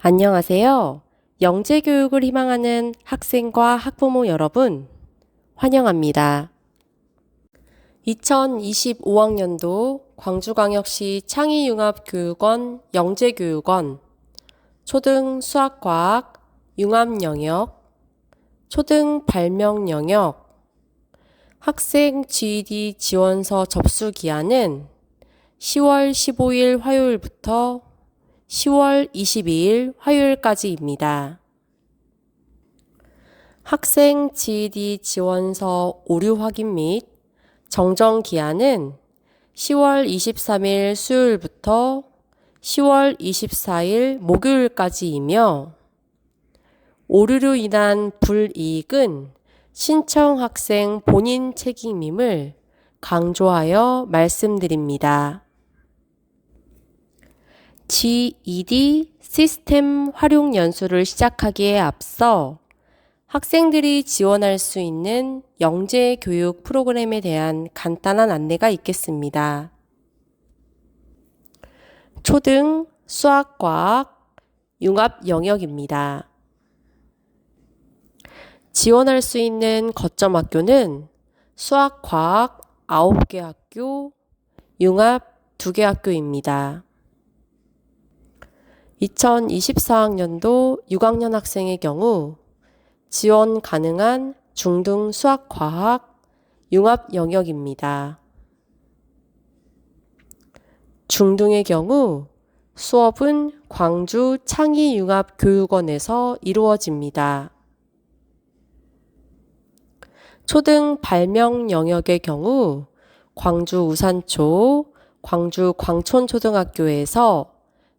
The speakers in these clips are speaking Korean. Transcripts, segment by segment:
안녕하세요. 영재 교육을 희망하는 학생과 학부모 여러분, 환영합니다. 2025학년도 광주광역시 창의융합교육원 영재교육원 초등 수학과학 융합영역 초등 발명 영역 학생 GED 지원서 접수 기한은 10월 15일 화요일부터 10월 22일 화요일까지입니다. 학생 GED 지원서 오류 확인 및 정정 기한은 10월 23일 수요일부터 10월 24일 목요일까지이며 오류로 인한 불이익은 신청 학생 본인 책임임을 강조하여 말씀드립니다. GED 시스템 활용 연수를 시작하기에 앞서 학생들이 지원할 수 있는 영재 교육 프로그램에 대한 간단한 안내가 있겠습니다. 초등 수학과학 융합 영역입니다. 지원할 수 있는 거점 학교는 수학과학 9개 학교, 융합 2개 학교입니다. 2024학년도 6학년 학생의 경우 지원 가능한 중등 수학 과학 융합 영역입니다. 중등의 경우 수업은 광주 창의융합교육원에서 이루어집니다. 초등 발명 영역의 경우 광주 우산초, 광주 광촌초등학교에서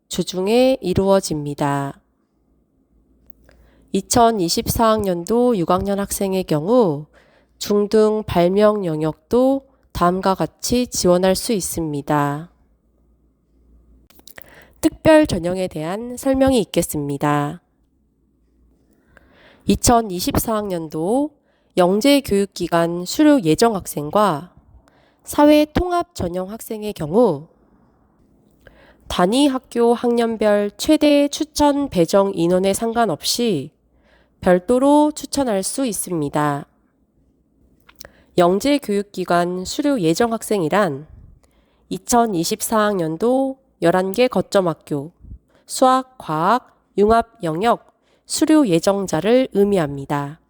주중에 이루어집니다. 2024학년도 6학년 학생의 경우 중등 발명 영역도 다음과 같이 지원할 수 있습니다. 특별 전형에 대한 설명이 있겠습니다. 2024학년도 영재교육기관 수료 예정 학생과 사회 통합 전형 학생의 경우 단위 학교 학년별 최대 추천 배정 인원에 상관없이 별도로 추천할 수 있습니다. 영재교육기관 수료 예정 학생이란 2024학년도 11개 거점 학교 수학, 과학, 융합 영역 수료 예정자를 의미합니다.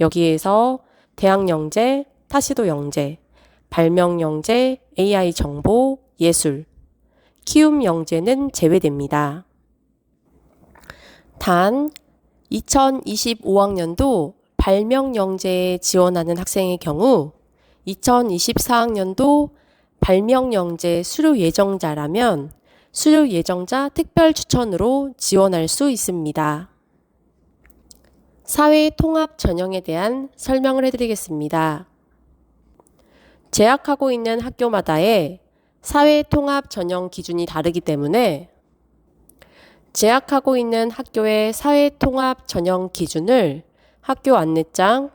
여기에서 대학 영재, 타시도 영재, 발명 영재, AI 정보, 예술, 키움 영재는 제외됩니다. 단 2025학년도 발명 영재에 지원하는 학생의 경우 2024학년도 발명 영재 수료 예정자라면 수료 예정자 특별 추천으로 지원할 수 있습니다. 사회 통합 전형에 대한 설명을 해드리겠습니다. 재학하고 있는 학교마다의 사회 통합 전형 기준이 다르기 때문에 재학하고 있는 학교의 사회 통합 전형 기준을 학교 안내장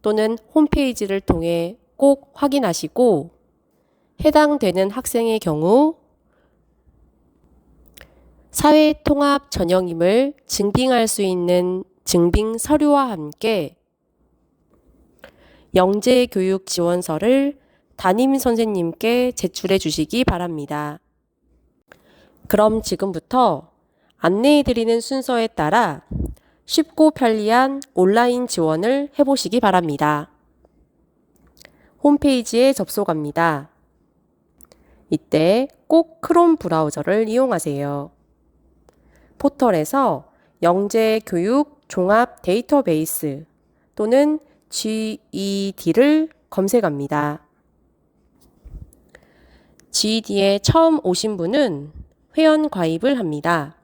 또는 홈페이지를 통해 꼭 확인하시고 해당되는 학생의 경우 사회 통합 전형임을 증빙할 수 있는 증빙 서류와 함께 영재 교육 지원서를 담임 선생님께 제출해 주시기 바랍니다. 그럼 지금부터 안내해 드리는 순서에 따라 쉽고 편리한 온라인 지원을 해보시기 바랍니다. 홈페이지에 접속합니다. 이때 꼭 크롬 브라우저를 이용하세요. 포털에서 영재 교육 종합 데이터베이스 또는 GED를 검색합니다. GED에 처음 오신 분은 회원 가입을 합니다.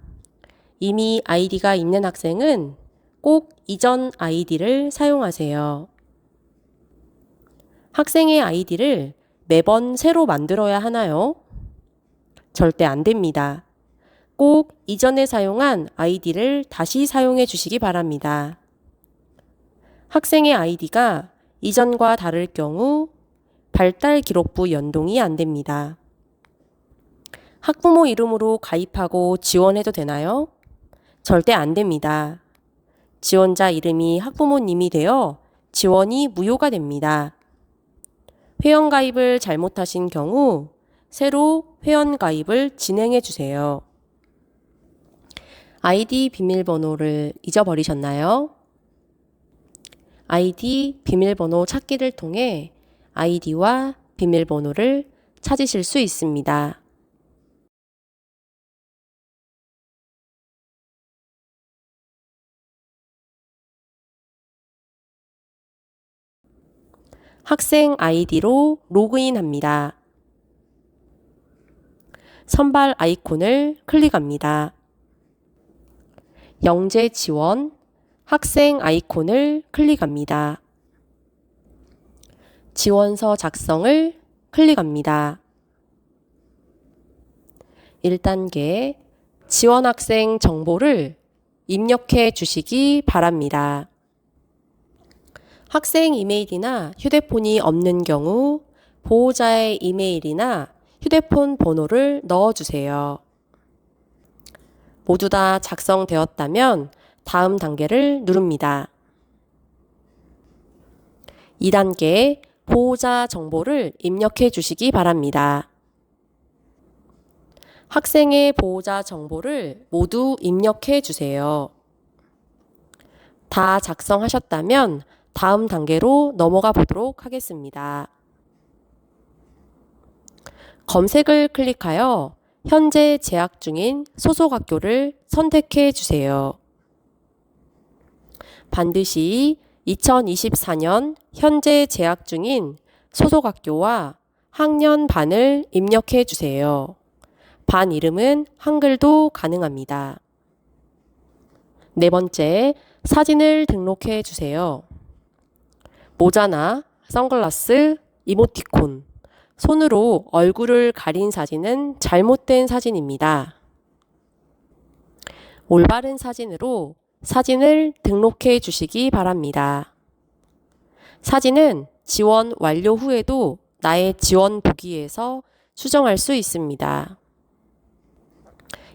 이미 아이디가 있는 학생은 꼭 이전 아이디를 사용하세요. 학생의 아이디를 매번 새로 만들어야 하나요? 절대 안 됩니다. 꼭 이전에 사용한 아이디를 다시 사용해 주시기 바랍니다. 학생의 아이디가 이전과 다를 경우 발달 기록부 연동이 안 됩니다. 학부모 이름으로 가입하고 지원해도 되나요? 절대 안 됩니다. 지원자 이름이 학부모님이 되어 지원이 무효가 됩니다. 회원 가입을 잘못하신 경우 새로 회원 가입을 진행해 주세요. 아이디 비밀번호를 잊어버리셨나요? 아이디 비밀번호 찾기를 통해 아이디와 비밀번호를 찾으실 수 있습니다. 학생 아이디로 로그인 합니다. 선발 아이콘을 클릭합니다. 영재 지원 학생 아이콘을 클릭합니다. 지원서 작성을 클릭합니다. 1단계 지원 학생 정보를 입력해 주시기 바랍니다. 학생 이메일이나 휴대폰이 없는 경우 보호자의 이메일이나 휴대폰 번호를 넣어주세요. 모두 다 작성되었다면 다음 단계를 누릅니다. 2단계 보호자 정보를 입력해 주시기 바랍니다. 학생의 보호자 정보를 모두 입력해 주세요. 다 작성하셨다면 다음 단계로 넘어가 보도록 하겠습니다. 검색을 클릭하여 현재 재학 중인 소속 학교를 선택해 주세요. 반드시 2024년 현재 재학 중인 소속 학교와 학년 반을 입력해 주세요. 반 이름은 한글도 가능합니다. 네 번째, 사진을 등록해 주세요. 모자나 선글라스, 이모티콘, 손으로 얼굴을 가린 사진은 잘못된 사진입니다. 올바른 사진으로 사진을 등록해 주시기 바랍니다. 사진은 지원 완료 후에도 나의 지원 보기에서 수정할 수 있습니다.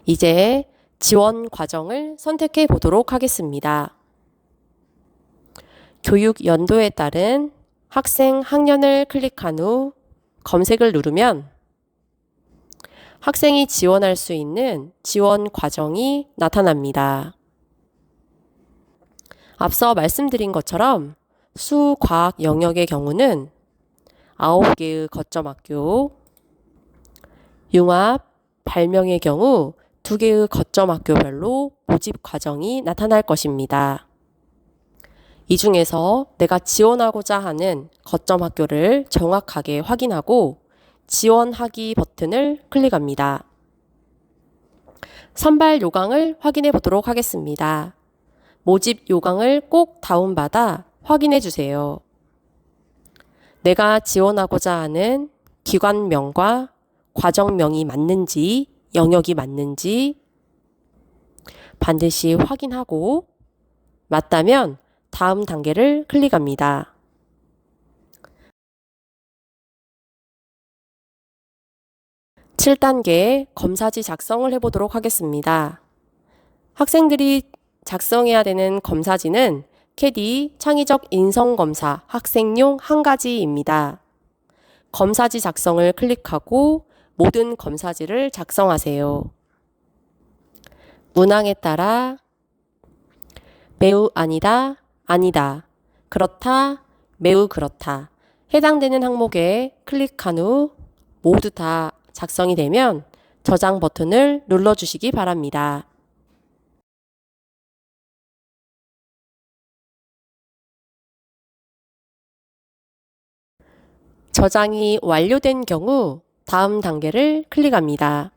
이제 지원 과정을 선택해 보도록 하겠습니다. 교육 연도에 따른 학생 학년을 클릭한 후 검색을 누르면 학생이 지원할 수 있는 지원 과정이 나타납니다. 앞서 말씀드린 것처럼 수, 과학 영역의 경우는 9개의 거점 학교, 융합, 발명의 경우 2개의 거점 학교별로 모집 과정이 나타날 것입니다. 이 중에서 내가 지원하고자 하는 거점 학교를 정확하게 확인하고 지원하기 버튼을 클릭합니다. 선발 요강을 확인해 보도록 하겠습니다. 모집 요강을 꼭 다운받아 확인해 주세요. 내가 지원하고자 하는 기관명과 과정명이 맞는지, 영역이 맞는지 반드시 확인하고 맞다면 다음 단계를 클릭합니다. (7단계) 검사지 작성을 해보도록 하겠습니다. 학생들이 작성해야 되는 검사지는 캐디 창의적 인성검사 학생용 한 가지입니다. 검사지 작성을 클릭하고 모든 검사지를 작성하세요. 문항에 따라 매우 아니다, 아니다, 그렇다, 매우 그렇다. 해당되는 항목에 클릭한 후 모두 다 작성이 되면 저장 버튼을 눌러주시기 바랍니다. 저장이 완료된 경우 다음 단계를 클릭합니다.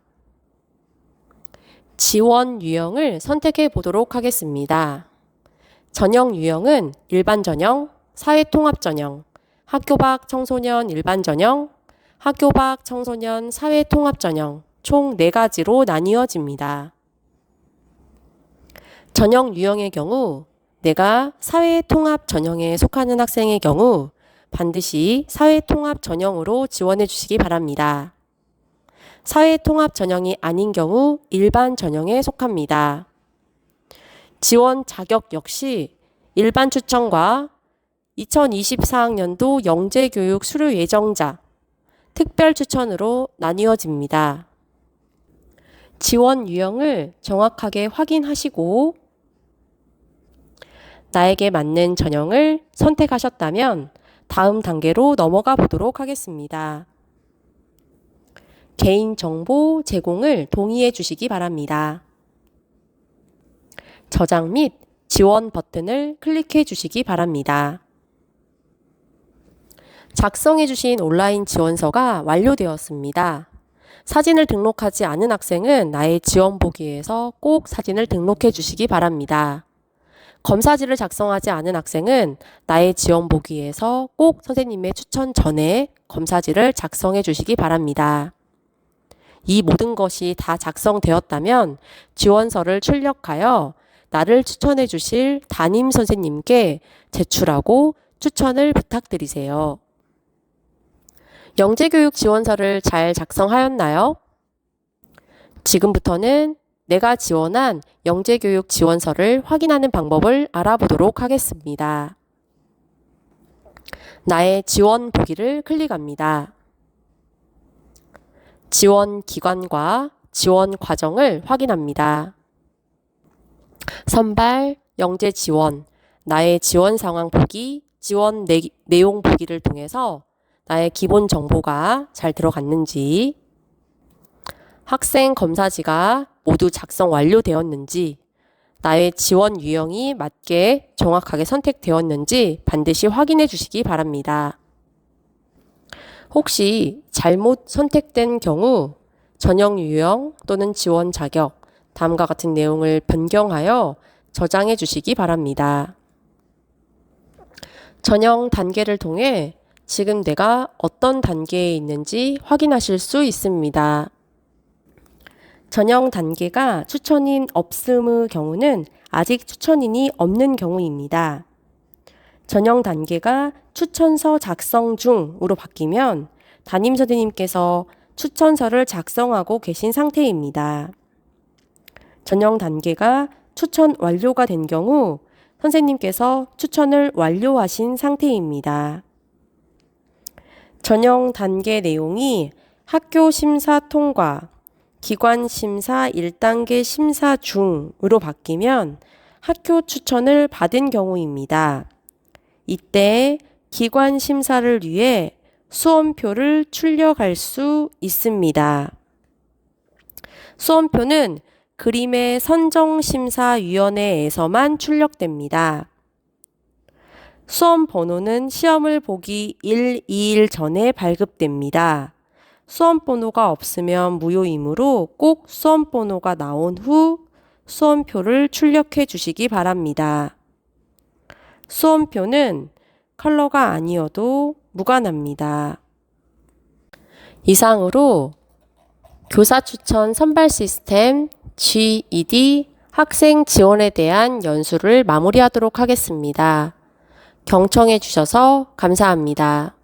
지원 유형을 선택해 보도록 하겠습니다. 전형 유형은 일반 전형, 사회 통합 전형, 학교 밖 청소년 일반 전형, 학교 밖 청소년 사회 통합 전형 총 4가지로 나뉘어집니다. 전형 유형의 경우 내가 사회 통합 전형에 속하는 학생의 경우 반드시 사회 통합 전형으로 지원해 주시기 바랍니다. 사회 통합 전형이 아닌 경우 일반 전형에 속합니다. 지원 자격 역시 일반 추천과 2024학년도 영재교육 수료 예정자, 특별 추천으로 나뉘어집니다. 지원 유형을 정확하게 확인하시고 나에게 맞는 전형을 선택하셨다면 다음 단계로 넘어가 보도록 하겠습니다. 개인정보 제공을 동의해 주시기 바랍니다. 저장 및 지원 버튼을 클릭해 주시기 바랍니다. 작성해 주신 온라인 지원서가 완료되었습니다. 사진을 등록하지 않은 학생은 나의 지원 보기에서 꼭 사진을 등록해 주시기 바랍니다. 검사지를 작성하지 않은 학생은 나의 지원 보기에서 꼭 선생님의 추천 전에 검사지를 작성해 주시기 바랍니다. 이 모든 것이 다 작성되었다면 지원서를 출력하여 나를 추천해 주실 담임 선생님께 제출하고 추천을 부탁드리세요. 영재교육 지원서를 잘 작성하였나요? 지금부터는 내가 지원한 영재교육 지원서를 확인하는 방법을 알아보도록 하겠습니다. 나의 지원 보기를 클릭합니다. 지원 기관과 지원 과정을 확인합니다. 선발, 영재 지원, 나의 지원 상황 보기, 지원 내, 내용 보기를 통해서 나의 기본 정보가 잘 들어갔는지, 학생 검사지가 모두 작성 완료되었는지, 나의 지원 유형이 맞게 정확하게 선택되었는지 반드시 확인해 주시기 바랍니다. 혹시 잘못 선택된 경우 전형 유형 또는 지원 자격, 다음과 같은 내용을 변경하여 저장해 주시기 바랍니다. 전형 단계를 통해 지금 내가 어떤 단계에 있는지 확인하실 수 있습니다. 전형 단계가 추천인 없음의 경우는 아직 추천인이 없는 경우입니다. 전형 단계가 추천서 작성 중으로 바뀌면 담임 선생님께서 추천서를 작성하고 계신 상태입니다. 전형 단계가 추천 완료가 된 경우 선생님께서 추천을 완료하신 상태입니다. 전형 단계 내용이 학교 심사 통과, 기관 심사 1단계 심사 중으로 바뀌면 학교 추천을 받은 경우입니다. 이때 기관 심사를 위해 수험표를 출력할 수 있습니다. 수험표는 그림의 선정심사위원회에서만 출력됩니다. 수험 번호는 시험을 보기 1, 2일 전에 발급됩니다. 수험 번호가 없으면 무효이므로 꼭 수험 번호가 나온 후 수험표를 출력해 주시기 바랍니다. 수험표는 컬러가 아니어도 무관합니다. 이상으로 교사 추천 선발 시스템 GED 학생 지원에 대한 연수를 마무리하도록 하겠습니다. 경청해 주셔서 감사합니다.